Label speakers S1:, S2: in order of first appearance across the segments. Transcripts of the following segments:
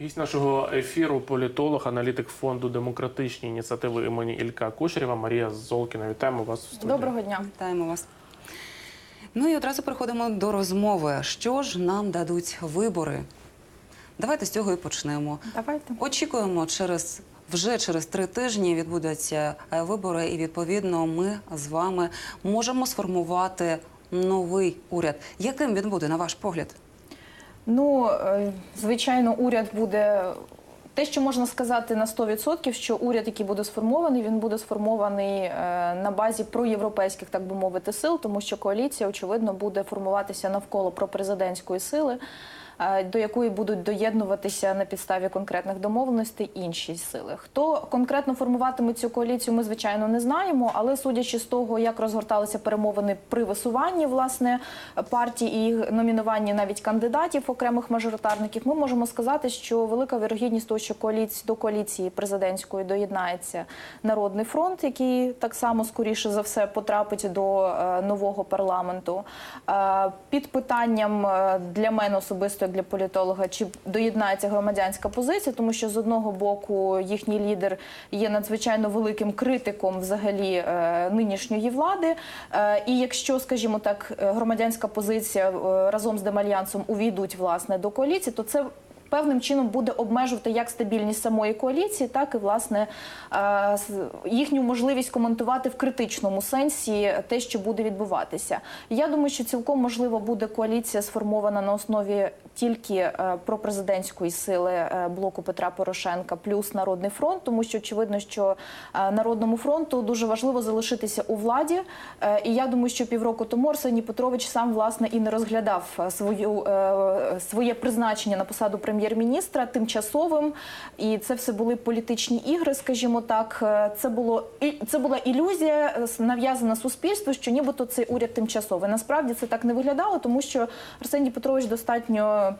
S1: Гість нашого ефіру політолог, аналітик фонду демократичні ініціативи імені Ілька Кушарєва Марія Золкіна. Вітаємо вас в студії.
S2: Доброго дня.
S3: Вітаємо вас. Ну і одразу переходимо до розмови. Що ж нам дадуть вибори? Давайте з цього і почнемо.
S2: Давайте.
S3: Очікуємо, через вже через три тижні відбудуться е, вибори, і відповідно ми з вами можемо сформувати новий уряд. Яким він буде, на ваш погляд?
S2: Ну, е, звичайно, уряд буде. Те, що можна сказати на 100%, що уряд, який буде сформований, він буде сформований е, на базі проєвропейських, так би мовити, сил, тому що коаліція, очевидно, буде формуватися навколо пропрезидентської сили, до якої будуть доєднуватися на підставі конкретних домовленостей інші сили. Хто конкретно формуватиме цю коаліцію, ми звичайно не знаємо, але судячи з того, як розгорталися перемовини при висуванні власне партій і номінуванні навіть кандидатів окремих мажоритарників, ми можемо сказати, що велика вірогідність того, що коаліції до коаліції президентської доєднається народний фронт, який так само скоріше за все потрапить до е, нового парламенту. Е, під питанням е, для мене особисто, як для політолога, чи доєднається громадянська позиція, тому що з одного боку їхній лідер є надзвичайно великим критиком взагалі е, нинішньої влади. Е, І якщо, скажімо так, громадянська позиція е, разом з Демальянсом увійдуть власне до коаліції, то це Певним чином буде обмежувати як стабільність самої коаліції, так і власне е, їхню можливість коментувати в критичному сенсі те, що буде відбуватися. Я думаю, що цілком можливо буде коаліція сформована на основі тільки е, пропрезидентської сили е, блоку Петра Порошенка плюс Народний фронт, тому що очевидно, що Народному фронту дуже важливо залишитися у владі. І я думаю, що півроку тому Арсеній Петрович сам власне і не розглядав свою своє призначення на посаду прем'єр-міністра тимчасовим. І це все були політичні ігри, скажімо так. Е, Це було це була ілюзія е, нав'язана суспільству, що нібито цей уряд тимчасовий. Насправді це так не виглядало, тому що Арсеній Петрович достатньо.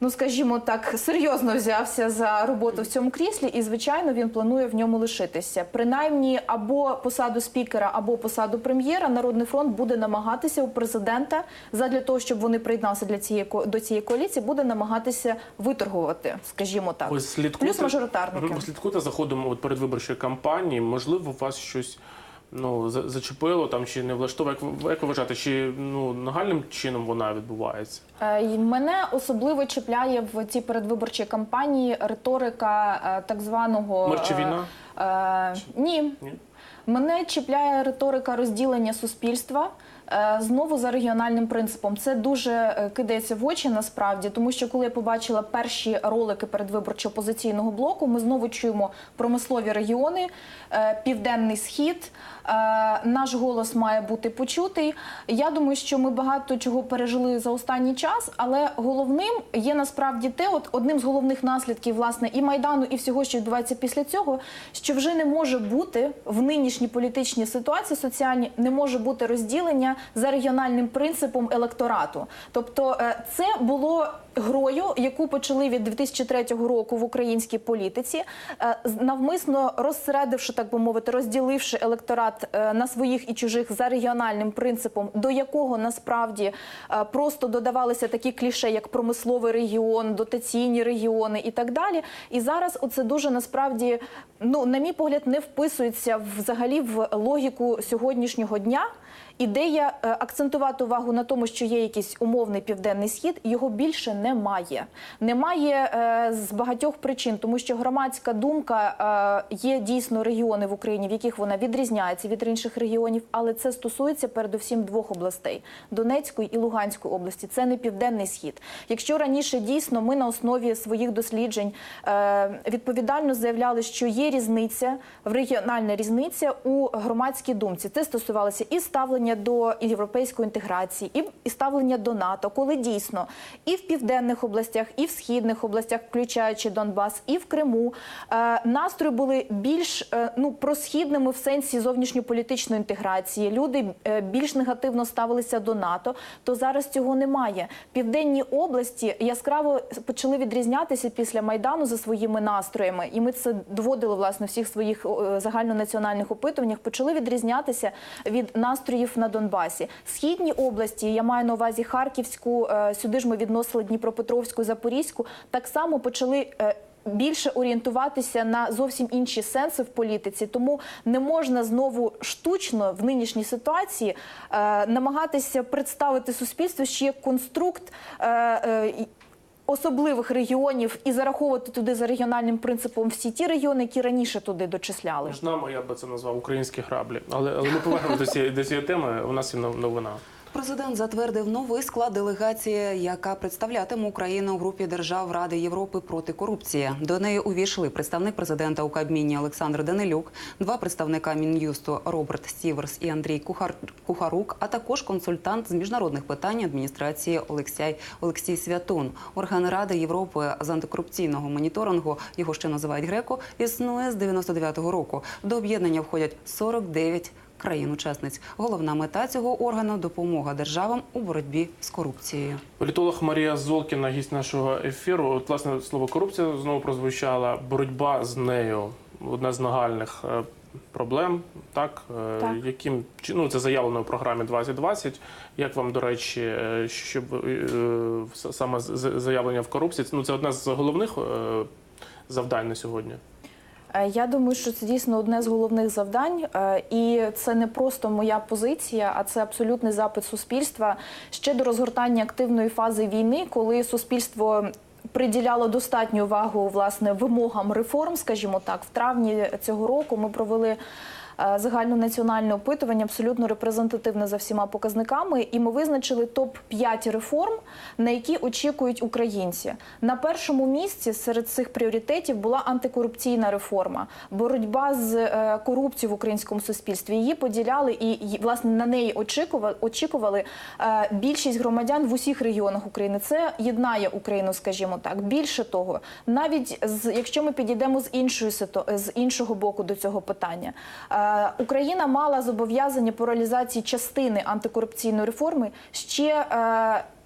S2: Ну, скажімо так, серйозно взявся за роботу в цьому кріслі, і звичайно він планує в ньому лишитися. Принаймні, або посаду спікера, або посаду прем'єра. Народний фронт буде намагатися у президента задля того, щоб вони приєдналися для цієї до цієї коаліції, буде намагатися виторгувати, скажімо так.
S1: Ви слідкуєте,
S2: Плюс мажоритарники.
S1: Ви слідкуєте за ходом от передвиборчої кампанії. Можливо, вас щось ну, зачепило там чи не влаштовує. Як як ви вважаєте, чи ну, нагальним чином вона відбувається?
S2: Е, Мене особливо чіпляє в цій передвиборчій кампанії риторика е, так званого
S1: Мир чи
S2: е,
S1: війна?
S2: Е, ні.
S1: Ні?
S2: Мене чіпляє риторика розділення суспільства. Знову за регіональним принципом це дуже кидається в очі насправді, тому що коли я побачила перші ролики передвиборчо опозиційного блоку, ми знову чуємо промислові регіони, південний схід. Е, Наш голос має бути почутий. Я думаю, що ми багато чого пережили за останній час, але головним є насправді те, от одним з головних наслідків власне і майдану, і всього, що відбувається після цього, що вже не може бути в нинішній політичній ситуації соціальній, не може бути розділення за регіональним принципом електорату. Тобто, е, це було грою, яку почали від 2003 року в українській політиці, е, навмисно розсередивши, так би мовити, розділивши електорат е, на своїх і чужих за регіональним принципом, до якого насправді е, просто додавалися такі кліше, як промисловий регіон, дотаційні регіони і так далі. І зараз оце дуже насправді, ну на мій погляд, не вписується взагалі в логіку сьогоднішнього дня. Ідея е, акцентувати увагу на тому, що є якийсь умовний південний схід, його більше немає. Немає е, з багатьох причин, тому що громадська думка е, є дійсно регіони в Україні, в яких вона відрізняється від інших регіонів, але це стосується передусім двох областей Донецької і Луганської області. Це не південний схід. Якщо раніше дійсно ми на основі своїх досліджень відповідально заявляли, що є різниця в регіональна різниця у громадській думці. Це стосувалося і ставлення до європейської інтеграції, і, і ставлення до НАТО, коли дійсно і в південних областях, і в східних областях, включаючи Донбас, і в Криму, е, настрої були більш е, ну просхідними в сенсі зовнішньополітичної інтеграції. Люди е, більш негативно ставилися до НАТО. То зараз цього немає. Південні області яскраво почали відрізнятися після майдану за своїми настроями, і ми це доводили власне всіх своїх е, загальнонаціональних опитуваннях. Почали відрізнятися від настрою острів на Донбасі. Східні області, я маю на увазі Харківську, е, сюди ж ми відносили Дніпропетровську, Запорізьку, так само почали. е, Більше орієнтуватися на зовсім інші сенси в політиці, тому не можна знову штучно в нинішній ситуації е, намагатися представити суспільство, що є конструкт е, е, особливих регіонів і зараховувати туди за регіональним принципом всі ті регіони, які раніше туди дочисляли.
S1: Ж нами я би це назвав українські граблі. Але, але ми повернемося до цієї, до цієї теми. У нас є новина.
S3: Президент затвердив новий склад делегації, яка представлятиме Україну у групі держав Ради Європи проти корупції. До неї увійшли представник президента у Кабміні Олександр Данилюк, два представника Мін'юсту Роберт Сіверс і Андрій Кухар... Кухарук, а також консультант з міжнародних питань адміністрації Олексій Олексій Святун. Орган Ради Європи з антикорупційного моніторингу його ще називають Греко. Існує з 99-го року. До об'єднання входять 49 країн-учасниць. Головна мета цього органу допомога державам у боротьбі з корупцією.
S1: Політолог Марія Золкіна, гість нашого ефіру. От, власне, слово корупція знову прозвучала. Боротьба з нею одна з нагальних е, проблем. Так, Е,
S2: Так.
S1: яким ну, це заявлено в програмі 2020. Як вам, до речі, е, щоб саме заявлення в корупції? Ну, це одне з головних завдань на сьогодні.
S2: Е, Я думаю, що це дійсно одне з головних завдань, е, і це не просто моя позиція, а це абсолютний запит суспільства ще до розгортання активної фази війни, коли суспільство. Приділяло достатню увагу власне вимогам реформ, скажімо так. В травні цього року ми провели загальнонаціональне опитування, абсолютно репрезентативне за всіма показниками, і ми визначили топ 5 реформ, на які очікують українці. На першому місці серед цих пріоритетів була антикорупційна реформа, боротьба з е, корупцією в українському суспільстві. Її поділяли і власне на неї очікували, е, більшість громадян в усіх регіонах України. Це єднає Україну, скажімо так. Більше того, навіть з якщо ми підійдемо з іншої з іншого боку до цього питання, е, Україна мала зобов'язання по реалізації частини антикорупційної реформи ще.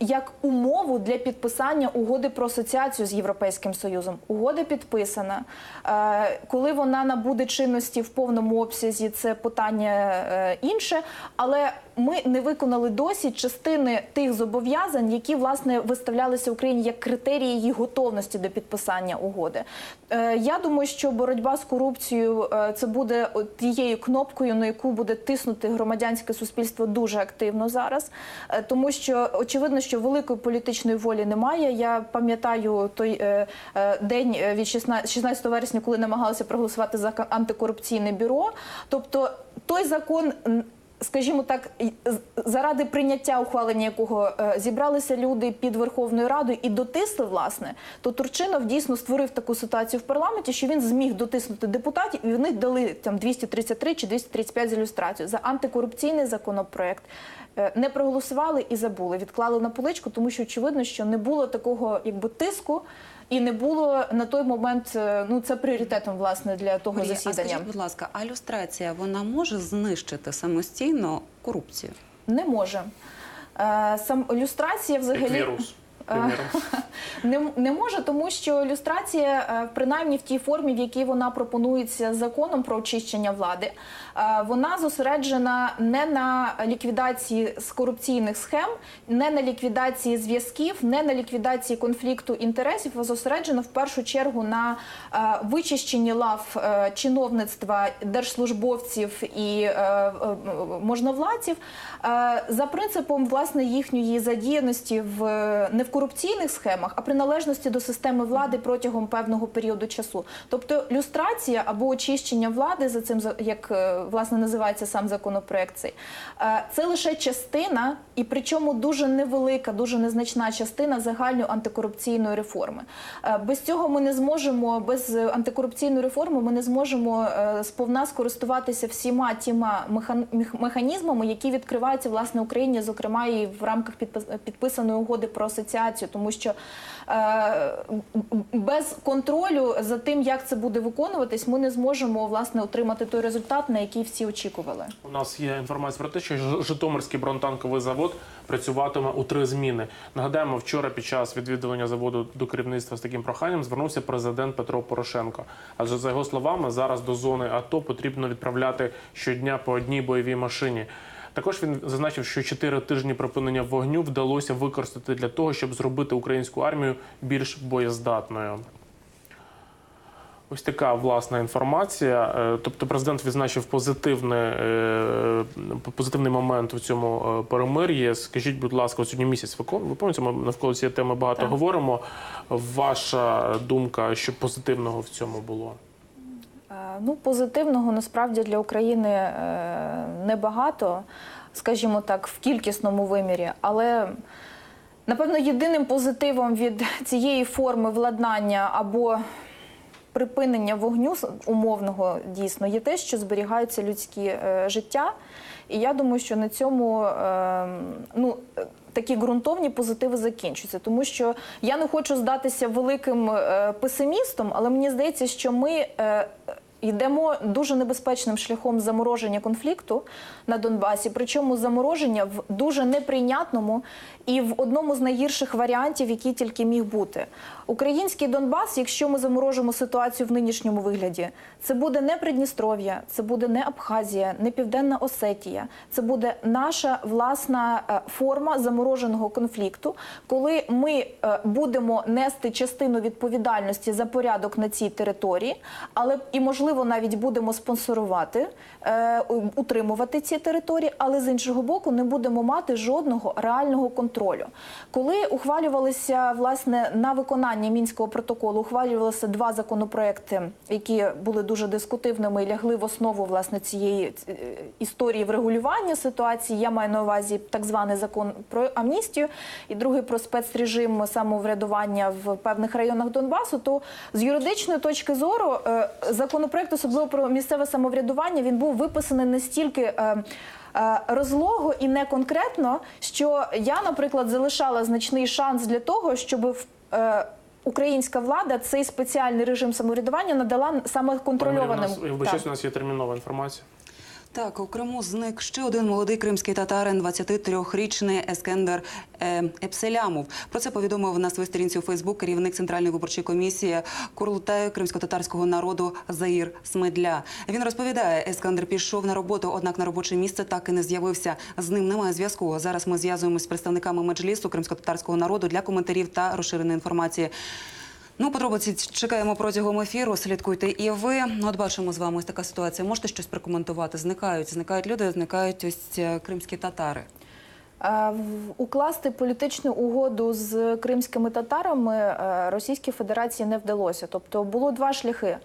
S2: Як умову для підписання угоди про асоціацію з Європейським Союзом. Угода підписана. Е, Коли вона набуде чинності в повному обсязі, це питання е, інше. Але ми не виконали досі частини тих зобов'язань, які власне виставлялися Україні як критерії її готовності до підписання угоди. Е, Я думаю, що боротьба з корупцією це буде тією кнопкою, на яку буде тиснути громадянське суспільство дуже активно зараз, тому що очевидно, що великої політичної волі немає. Я пам'ятаю той е, е, день е, від 16, 16 вересня, коли намагалися проголосувати за антикорупційне бюро. Тобто той закон. Скажімо так, заради прийняття ухвалення якого е, зібралися люди під Верховною Радою і дотисли, власне, то Турчинов дійсно створив таку ситуацію в парламенті, що він зміг дотиснути депутатів, і вони дали там 233 чи 235 за ілюстрацію за антикорупційний законопроект. Е, Не проголосували і забули, відклали на поличку, тому що очевидно, що не було такого якби тиску, і не було на той момент. е, Ну це пріоритетом власне для того
S3: Марія, а
S2: засідання.
S3: скажіть, будь ласка, а люстрація вона може знищити самостійно корупцію?
S2: Не може. Е, Сам люстрація
S1: Як
S2: взагалі
S1: вірус.
S2: не, не може, тому що люстрація, е, принаймні в тій формі, в якій вона пропонується законом про очищення влади, е, вона зосереджена не на ліквідації з корупційних схем, не на ліквідації зв'язків, не на ліквідації конфлікту інтересів, а зосереджена в першу чергу на е, вичищенні лав чиновництва, держслужбовців і можновладців за принципом власне їхньої задіяності в не корупційних схемах, а приналежності до системи влади протягом певного періоду часу. Тобто люстрація або очищення влади за цим як е, власне називається сам законопроект, цей е, це лише частина, і причому дуже невелика, дуже незначна частина загальної антикорупційної реформи. Е, Без цього ми не зможемо, без антикорупційної реформи, ми не зможемо сповна скористуватися всіма тіма механізмами, які відкриваються власне Україні, зокрема і в рамках підписаної угоди про асоціацію, тому що е, без контролю за тим, як це буде виконуватись, ми не зможемо власне отримати той результат, на який всі очікували.
S1: У нас є інформація про те, що Житомирський бронетанковий завод працюватиме у три зміни. Нагадаємо, вчора під час відвідування заводу до керівництва з таким проханням звернувся президент Петро Порошенко. Адже за його словами, зараз до зони АТО потрібно відправляти щодня по одній бойовій машині. Також він зазначив, що чотири тижні припинення вогню вдалося використати для того, щоб зробити українську армію більш боєздатною. Ось така власна інформація. Е, Тобто, президент відзначив позитивне, е, позитивний момент у цьому е, перемир'ї. Скажіть, будь ласка, сьогодні місяць ви ви пам'ятаєте, ми навколо цієї теми багато
S2: Так.
S1: говоримо. Ваша думка, що позитивного в цьому було?
S2: Ну, позитивного насправді для України е, небагато, скажімо так, в кількісному вимірі. Але напевно єдиним позитивом від цієї форми владнання або припинення вогню умовного дійсно є те, що зберігаються людські е, життя. І я думаю, що на цьому е, ну, е, такі ґрунтовні позитиви закінчуються. Тому що я не хочу здатися великим песимістом, але мені здається, що ми. Йдемо дуже небезпечним шляхом замороження конфлікту на Донбасі, причому замороження в дуже неприйнятному і в одному з найгірших варіантів, який тільки міг бути. Український Донбас, якщо ми заморожимо ситуацію в нинішньому вигляді, це буде не Придністров'я, це буде не Абхазія, не Південна Осетія. Це буде наша власна е, форма замороженого конфлікту, коли ми е, будемо нести частину відповідальності за порядок на цій території, але і можливо навіть будемо спонсорувати, е, утримувати ці території, але з іншого боку не будемо мати жодного реального контролю. Коли ухвалювалися власне на виконання мінського протоколу, ухвалювалися два законопроекти, які були дуже дискутивними і лягли в основу власне цієї е, історії врегулювання ситуації. Я маю на увазі так званий закон про амністію і другий про спецрежим самоврядування в певних районах Донбасу. То з юридичної точки зору е, законопроект, особливо про місцеве самоврядування, він був виписаний настільки. е, е, Розлого і не конкретно, що я, наприклад, залишала значний шанс для того, щоб в- е, українська влада цей спеціальний режим самоврядування надала саме
S1: Пані Марія, у нас,
S2: Так.
S1: у нас є термінова інформація.
S3: Так, у Криму зник ще один молодий кримський татарин, 23-річний Ескендер е, Епселямов. Про це повідомив на своїй сторінці у Фейсбук керівник Центральної виборчої комісії Курлутаю кримсько-татарського народу Заїр Смедля. Він розповідає, Ескендер пішов на роботу, однак на робоче місце так і не з'явився. З ним немає зв'язку. Зараз ми зв'язуємось з представниками меджлісу кримсько-татарського народу для коментарів та розширеної інформації. Ну, подробиці чекаємо протягом ефіру. Слідкуйте і ви. Ну, От бачимо з вами ось така ситуація. Можете щось прокоментувати? Зникають, зникають люди, зникають ось е, кримські татари.
S2: Укласти політичну угоду з кримськими татарами е, Російській Федерації не вдалося. Тобто було два шляхи.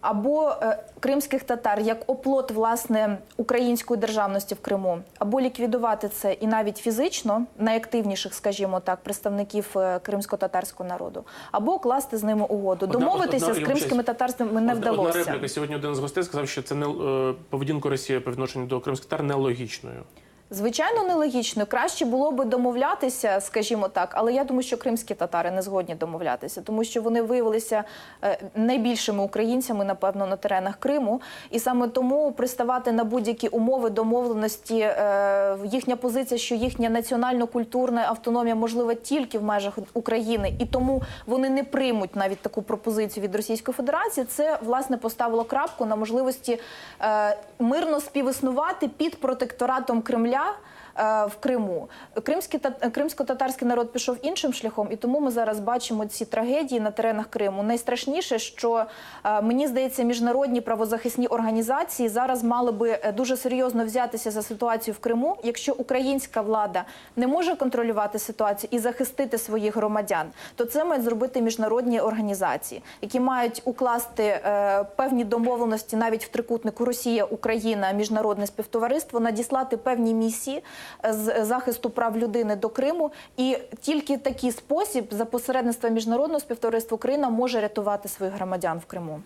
S2: Або е, кримських татар як оплот власне української державності в Криму, або ліквідувати це і навіть фізично найактивніших, скажімо так, представників е, кримсько-татарського народу, або укласти з ними угоду.
S1: Одна-
S2: Домовитися
S1: одна-
S2: з кримськими татарськими не
S1: Одна-
S2: вдалося.
S1: Одна репліка. Сьогодні один з гостей сказав, що це не е, поведінка Росії по відношенню до кримських татар нелогічною.
S2: Звичайно, нелогічно. Краще було би домовлятися, скажімо так, але я думаю, що кримські татари не згодні домовлятися, тому що вони виявилися е, найбільшими українцями, напевно, на теренах Криму, і саме тому приставати на будь-які умови домовленості. е, Їхня позиція, що їхня національно-культурна автономія можлива тільки в межах України, і тому вони не приймуть навіть таку пропозицію від Російської Федерації. Це власне поставило крапку на можливості е, мирно співіснувати під протекторатом Кремля. Е, В Криму Кримський та кримсько-татарський народ пішов іншим шляхом, і тому ми зараз бачимо ці трагедії на теренах Криму. Найстрашніше, що е, мені здається, міжнародні правозахисні організації зараз мали би е, дуже серйозно взятися за ситуацію в Криму, якщо українська влада не може контролювати ситуацію і захистити своїх громадян, то це мають зробити міжнародні організації, які мають укласти е, певні домовленості навіть в трикутнику Росія, Україна, міжнародне співтовариство, надіслати певні місії е, з захисту прав людини до Криму, і тільки такий спосіб за посередництва міжнародного співтовариства Україна може рятувати своїх громадян в Криму.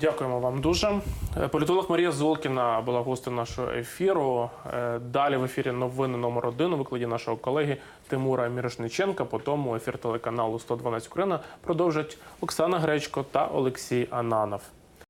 S1: Дякуємо вам дуже. Е, Політолог Марія Золкіна була гостем нашого ефіру. Е, Далі в ефірі новини номер один у викладі нашого колеги Тимура Мірошниченка. По тому ефір телеканалу 112 Україна продовжать Оксана Гречко та Олексій Ананов.